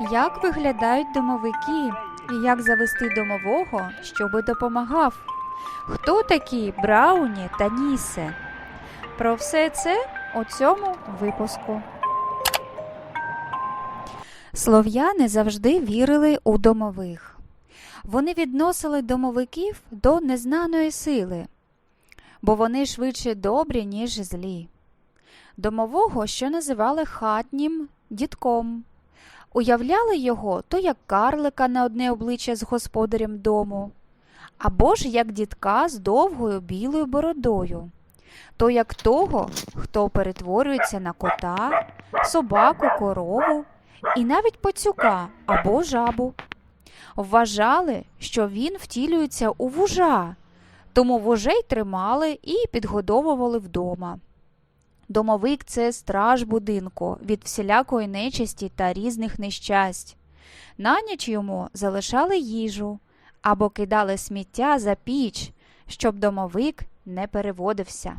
Як виглядають домовики і як завести домового, щоби допомагав? Хто такі Брауні та Нісе? Про все це у цьому випуску. Слов'яни завжди вірили у домових. Вони відносили домовиків до незнаної сили, бо вони швидше добрі, ніж злі. Домового, що називали хатнім дідком. Уявляли його то як карлика на одне обличчя з господарем дому, або ж як дідка з довгою білою бородою, то як того, хто перетворюється на кота, собаку, корову і навіть пацюка або жабу. Вважали, що він втілюється у вужа, тому вужей тримали і підгодовували вдома. Домовик це страж будинку від всілякої нечисті та різних нещасть. На ніч йому залишали їжу або кидали сміття за піч, щоб домовик не переводився.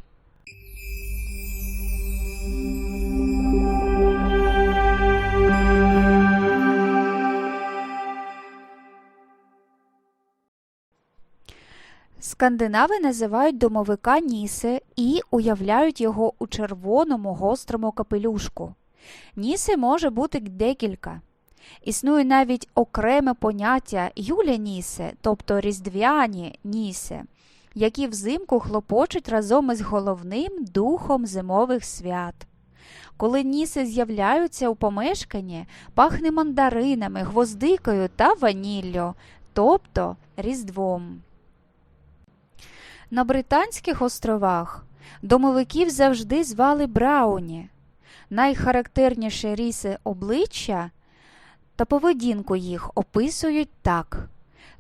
Скандинави називають домовика Нісе і уявляють його у червоному гострому капелюшку. Ніси може бути декілька. Існує навіть окреме поняття Юля Нісе, тобто різдвяні Нісе, які взимку хлопочуть разом із головним духом зимових свят. Коли ніси з'являються у помешканні, пахне мандаринами, гвоздикою та ваніллю, тобто різдвом. На Британських островах домовиків завжди звали Брауні. Найхарактерніші ріси обличчя та поведінку їх описують так.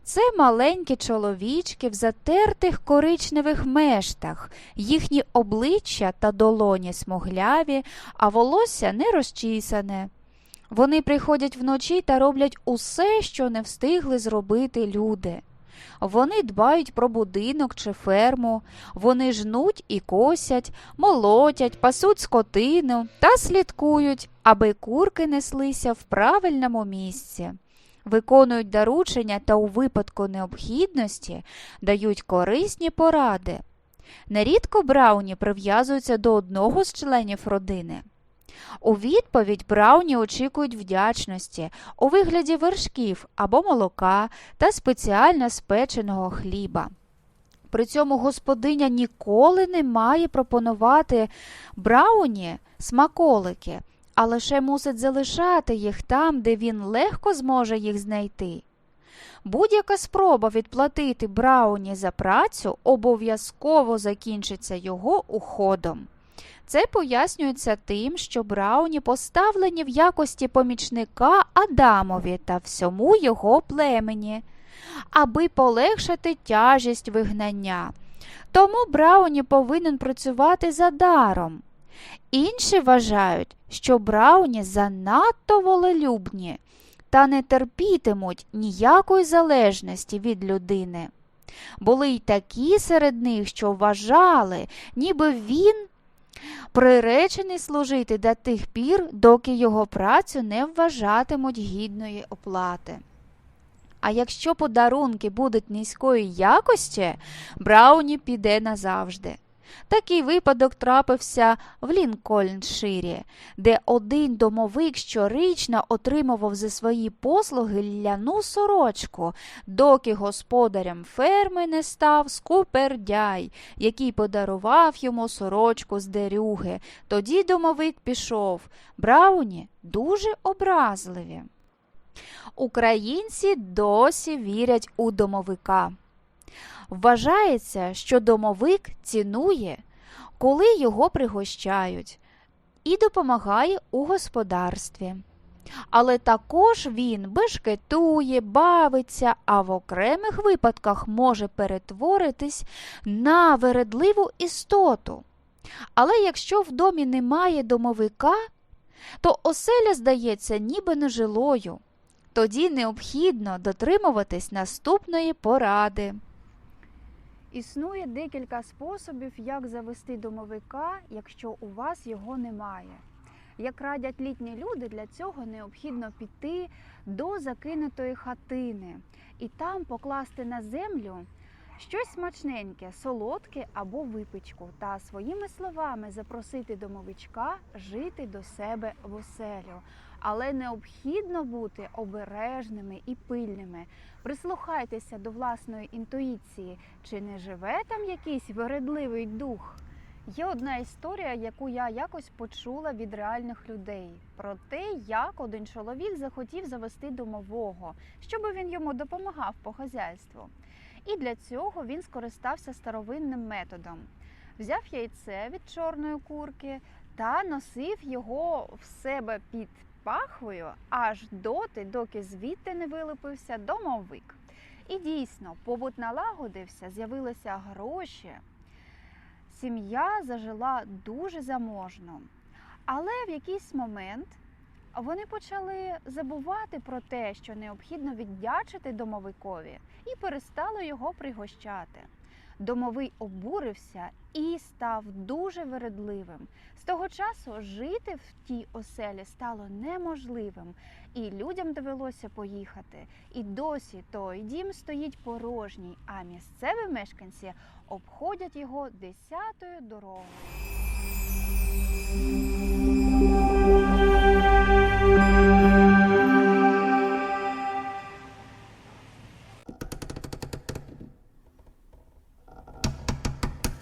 Це маленькі чоловічки в затертих коричневих мештах, їхні обличчя та долоні смугляві, а волосся не розчісане. Вони приходять вночі та роблять усе, що не встигли зробити люди. Вони дбають про будинок чи ферму, вони жнуть і косять, молотять, пасуть скотину та слідкують, аби курки неслися в правильному місці. Виконують доручення та у випадку необхідності дають корисні поради. Нерідко брауні прив'язуються до одного з членів родини. У відповідь Брауні очікують вдячності у вигляді вершків або молока та спеціально спеченого хліба. При цьому господиня ніколи не має пропонувати Брауні смаколики, а лише мусить залишати їх там, де він легко зможе їх знайти. Будь-яка спроба відплатити Брауні за працю обов'язково закінчиться його уходом. Це пояснюється тим, що Брауні поставлені в якості помічника Адамові та всьому його племені, аби полегшити тяжість вигнання. Тому Брауні повинен працювати за даром. Інші вважають, що Брауні занадто волелюбні та не терпітимуть ніякої залежності від людини. Були й такі серед них, що вважали, ніби він приречений служити до тих пір, доки його працю не вважатимуть гідної оплати. А якщо подарунки будуть низької якості, Брауні піде назавжди. Такий випадок трапився в Лінкольнширі, де один домовик щорічно отримував за свої послуги ляну сорочку, доки господарем ферми не став скупердяй, який подарував йому сорочку з дерюги. Тоді домовик пішов. Брауні дуже образливі. Українці досі вірять у домовика. Вважається, що домовик цінує, коли його пригощають, і допомагає у господарстві. Але також він бешкетує, бавиться, а в окремих випадках може перетворитись на вередливу істоту. Але якщо в домі немає домовика, то оселя здається ніби нежилою. Тоді необхідно дотримуватись наступної поради. Існує декілька способів, як завести домовика, якщо у вас його немає. Як радять літні люди, для цього необхідно піти до закинутої хатини і там покласти на землю щось смачненьке, солодке або випічку, та своїми словами запросити домовичка жити до себе в оселю. Але необхідно бути обережними і пильними. Прислухайтеся до власної інтуїції, чи не живе там якийсь вередливий дух. Є одна історія, яку я якось почула від реальних людей про те, як один чоловік захотів завести домового, щоб він йому допомагав по хазяйству. І для цього він скористався старовинним методом. Взяв яйце від чорної курки та носив його в себе під пахвою аж доти, доки звідти не вилупився домовик. І дійсно, побут налагодився, з'явилися гроші. Сім'я зажила дуже заможно. Але в якийсь момент вони почали забувати про те, що необхідно віддячити домовикові, і перестали його пригощати. Домовий обурився і став дуже вередливим. З того часу жити в тій оселі стало неможливим, і людям довелося поїхати. І досі той дім стоїть порожній, а місцеві мешканці обходять його десятою дорогою.